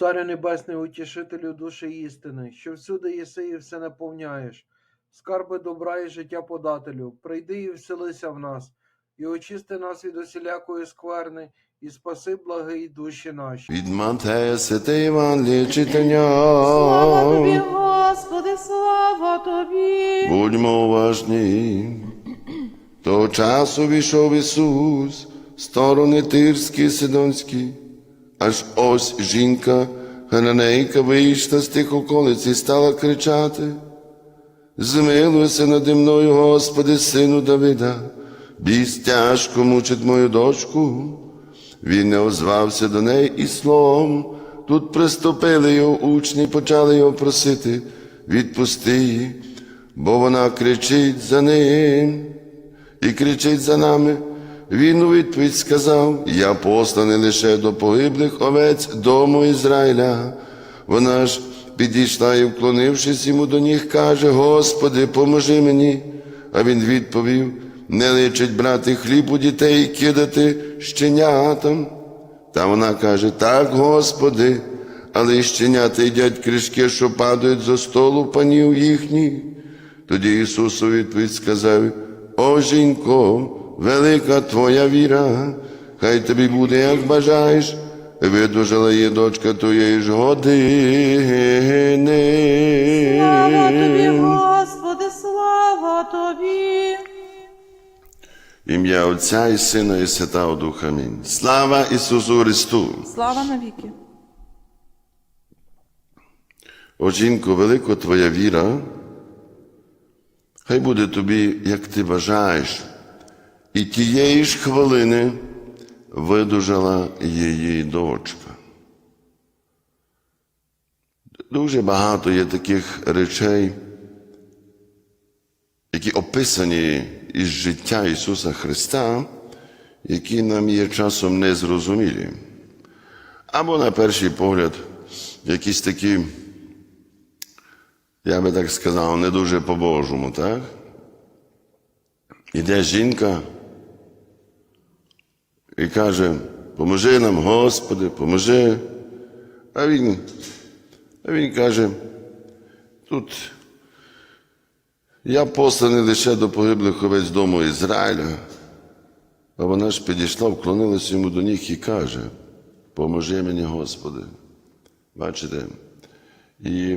Царю Небесний, утішителю душі істини, що всюди єси і все наповняєш, скарби добра і життя подателю, прийди і вселися в нас, і очисти нас від усілякої скверни, і спаси благий душі наші. Від Матея Святе Євангеліє читання. Слава тобі, Господи, слава тобі. Будьмо уважні. Того часу війшов Ісус, сторони Тирські Сидонські, аж ось жінка, гананейка вийшла з тих околиць і стала кричати. Змилуйся нади мною, Господи, сину Давида, біс тяжко мучить мою дочку. Він не озвався до неї і словом. Тут приступили його учні, почали його просити, відпусти її, бо вона кричить за ним і кричить за нами. Він у відповідь сказав: Я посланий лише до погиблих овець дому Ізраїля. Вона ж підійшла і, вклонившись йому до ніг, каже: Господи, поможи мені. А він відповів: не личить брати хліб у дітей і кидати щенятам. Та вона каже: Так, Господи, але щенята їдять кришки, що падають зо столу панів їхніх. Тоді Ісус у відповідь сказав: О жінко, велика твоя віра, хай тобі буде, як бажаєш, видужала її дочка твоєї ж години. Слава тобі, Господи, слава тобі. Ім'я Отця і Сина і Святого Духа. Амінь. Слава Ісусу Христу! Слава навіки. О жінко, велика твоя віра, хай буде тобі, як ти бажаєш, і тієї ж хвилини видужала її дочка. Дуже багато є таких речей, які описані із життя Ісуса Христа, які нам є часом незрозумілі. Або, на перший погляд, якісь такі я би так сказав, не дуже по-божому, так? Іде жінка і каже, поможи нам, Господи, поможи. А він, а він каже, тут я посланий лише до погиблих овець дому Ізраїля. А вона ж підійшла, вклонилася йому до ніг і каже, поможи мені, Господи. Бачите? І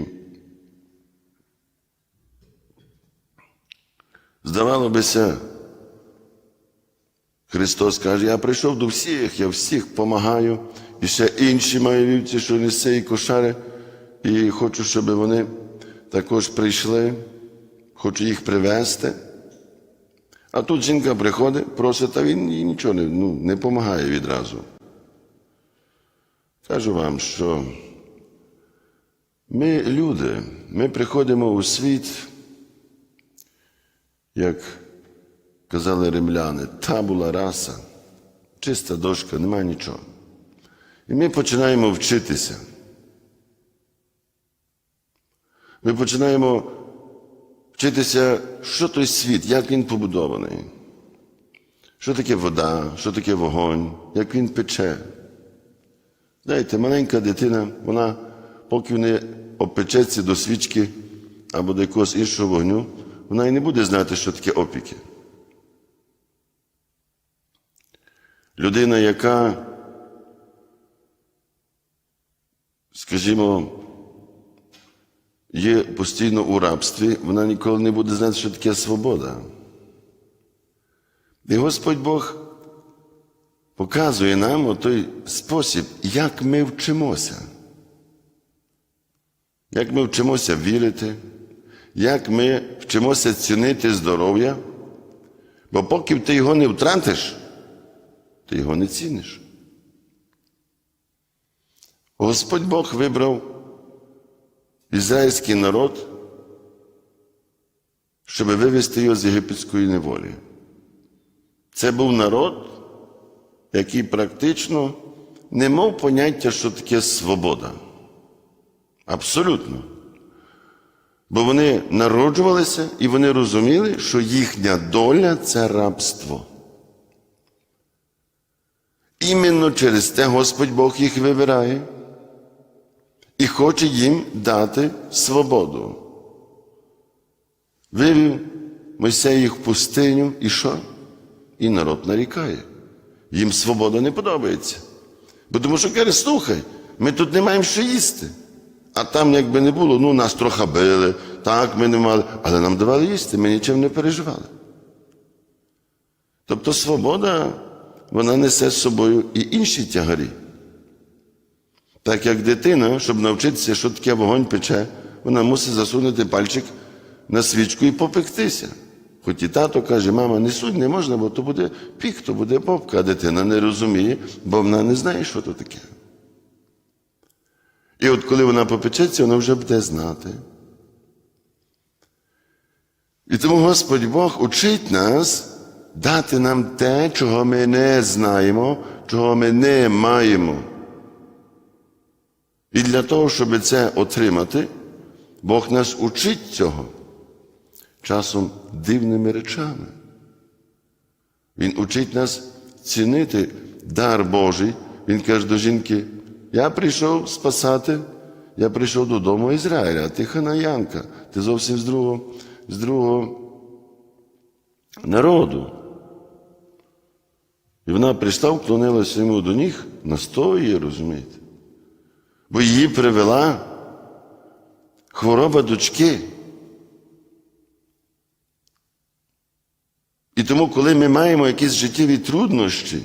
Здавало бися, Христос каже, я прийшов до всіх, я всіх допомагаю, і ще інші маю вівці, що несе і кошари, і хочу, щоб вони також прийшли, хочу їх привезти. А тут жінка приходить, просить, а він їй нічого не, ну, не допомагає відразу. Кажу вам, що ми люди, ми приходимо у світ як казали римляни, та була раса, чиста дошка, немає нічого. І ми починаємо вчитися. Ми починаємо вчитися, що той світ, як він побудований, що таке вода, що таке вогонь, як він пече. Знаєте, маленька дитина, вона, поки не опечеться до свічки або до якогось іншого вогню, вона і не буде знати, що таке опіки. Людина, яка, скажімо, є постійно у рабстві, вона ніколи не буде знати, що таке свобода. І Господь Бог показує нам той спосіб, як ми вчимося. Як ми вчимося вірити як ми вчимося цінити здоров'я, бо поки ти його не втратиш, ти його не ціниш. Господь Бог вибрав ізраїльський народ, щоб вивести його з єгипетської неволі. Це був народ, який практично не мав поняття, що таке свобода. Абсолютно. Бо вони народжувалися і вони розуміли, що їхня доля це рабство. Іменно через те Господь Бог їх вибирає. і хоче їм дати свободу. Вивів Мойсей їх в пустиню і що? І народ нарікає. Їм свобода не подобається. Бо тому що каже, слухай, ми тут не маємо що їсти. А там, якби не було, ну нас трохи били, так ми не мали, але нам давали їсти, ми нічим не переживали. Тобто свобода, вона несе з собою і інші тягарі. Так як дитина, щоб навчитися, що таке вогонь пече, вона мусить засунути пальчик на свічку і попектися. Хоч і тато каже, мама, не суть не можна, бо то буде пік, то буде попка, а дитина не розуміє, бо вона не знає, що то таке. І от коли вона попечеться, вона вже буде знати. І тому Господь Бог учить нас дати нам те, чого ми не знаємо, чого ми не маємо. І для того, щоб це отримати, Бог нас учить цього часом дивними речами. Він учить нас цінити дар Божий. Він каже до жінки: я прийшов спасати, я прийшов додому Ізраїля, а ти ханаянка, ти зовсім з другого, з другого народу. І вона прийшла, вклонилася йому до ніг, настоює, розумієте? Бо її привела хвороба дочки. І тому, коли ми маємо якісь життєві труднощі,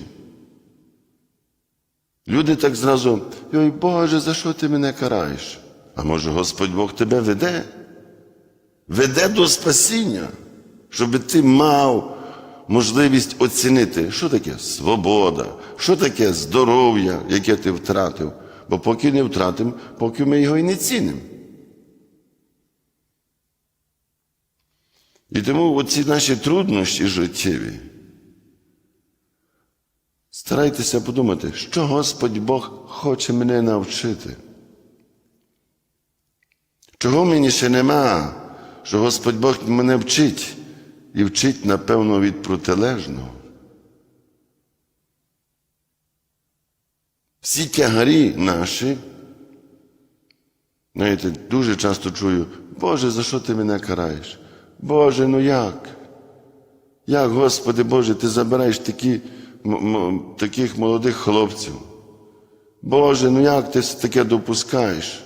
люди так зразу, ой Боже, за що ти мене караєш? А може Господь Бог тебе веде? Веде до спасіння, щоб ти мав можливість оцінити, що таке свобода, що таке здоров'я, яке ти втратив. Бо поки не втратимо, поки ми його і не цінимо. І тому оці наші труднощі життєві. Старайтеся подумати, що Господь Бог хоче мене навчити. Чого мені ще нема, що Господь Бог мене вчить і вчить, напевно, від протилежного. Всі тягарі наші, знаєте, дуже часто чую, Боже, за що ти мене караєш? Боже, ну як? Як, Господи Боже, ти забираєш такі, таких молодих хлопців? Боже, ну як ти таке допускаєш?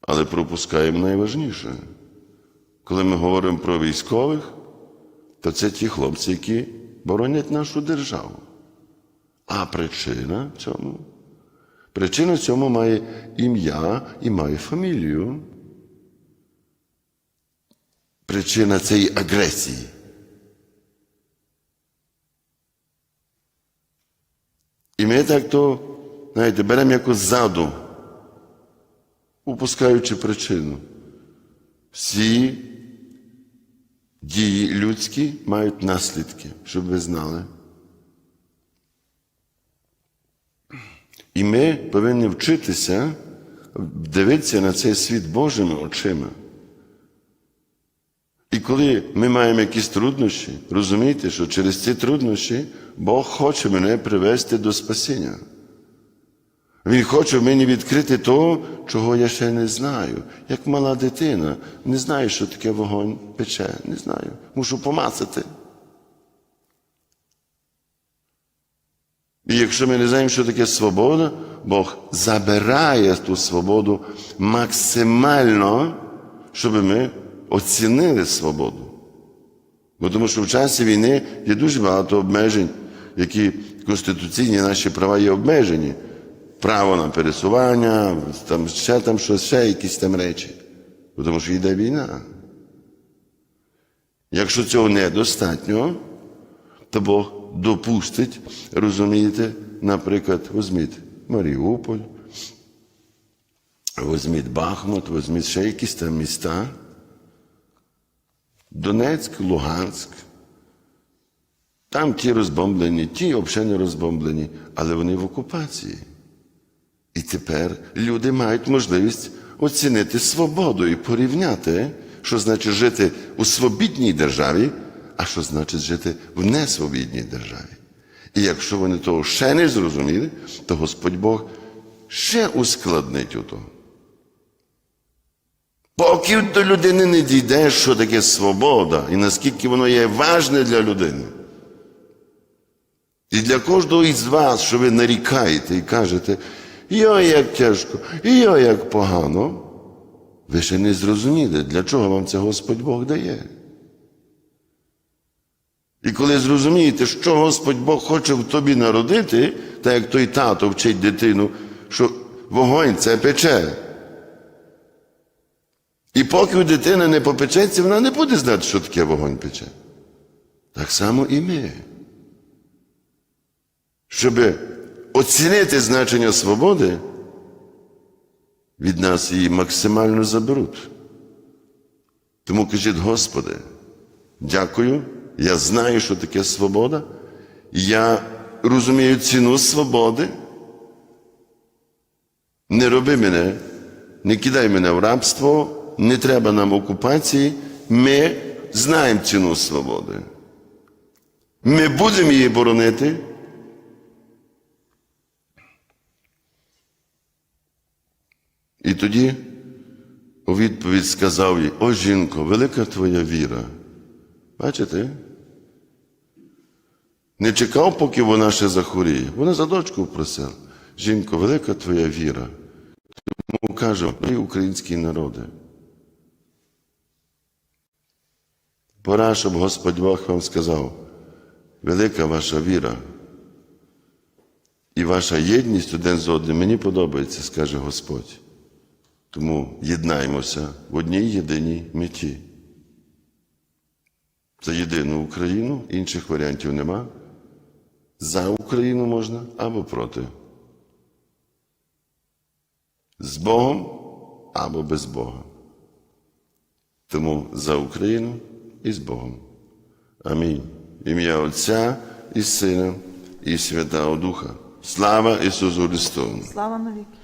Але пропускаємо найважніше. Коли ми говоримо про військових, то це ті хлопці, які боронять нашу державу. А причина цьому? Причина цьому має ім'я і має фамілію. Причина цієї агресії. І ми так то, знаєте, беремо якось ззаду, упускаючи причину. Всі дії людські мають наслідки, щоб ви знали. І ми повинні вчитися дивитися на цей світ Божими очима. І коли ми маємо якісь труднощі, розумійте, що через ці труднощі Бог хоче мене привести до спасіння. Він хоче мені відкрити того, чого я ще не знаю. Як мала дитина, не знаю, що таке вогонь пече, не знаю. Мушу помацати. І якщо ми не знаємо, що таке свобода, Бог забирає ту свободу максимально, щоб ми оцінили свободу. Бо тому що в часі війни є дуже багато обмежень, які конституційні наші права є обмежені. Право на пересування, там, ще там щось, ще якісь там речі. Тому що йде війна. Якщо цього недостатньо, то Бог допустить, розумієте, наприклад, візьміть Маріуполь, візьміть Бахмут, візьміть ще якісь там міста. Донецьк, Луганськ. Там ті розбомблені, ті взагалі не розбомблені, але вони в окупації. І тепер люди мають можливість оцінити свободу і порівняти, що значить жити у свобідній державі, а що значить жити в несвобідній державі. І якщо вони того ще не зрозуміли, то Господь Бог ще ускладнить ото. Поки до людини не дійде, що таке свобода, і наскільки воно є важне для людини. І для кожного із вас, що ви нарікаєте і кажете, йой, як тяжко, йой, як погано, ви ще не зрозуміли, для чого вам це Господь Бог дає. І коли зрозумієте, що Господь Бог хоче в тобі народити, так як той тато вчить дитину, що вогонь це пече. І поки дитина не попечеться, вона не буде знати, що таке вогонь пече. Так само і ми. Щоб оцінити значення свободи, від нас її максимально заберуть. Тому кажіть, Господи, дякую, я знаю, що таке свобода, я розумію ціну свободи. Не роби мене, не кидай мене в рабство, не треба нам окупації. Ми знаємо ціну свободи. Ми будемо її боронити. І тоді у відповідь сказав їй, о жінко, велика твоя віра. Бачите? Не чекав, поки вона ще захворіє. Вона за дочку просила. Жінко, велика твоя віра. Тому каже, ми українські народи. Пора, щоб Господь Бог вам сказав, велика ваша віра і ваша єдність один з одним мені подобається, скаже Господь. Тому єднаймося в одній єдиній меті. За єдину Україну, інших варіантів нема. За Україну можна або проти. З Богом або без Бога. Тому за Україну і з Богом. Амінь. Ім'я Отця і Сина, і Святого Духа. Слава Ісусу Христу! Слава навіки.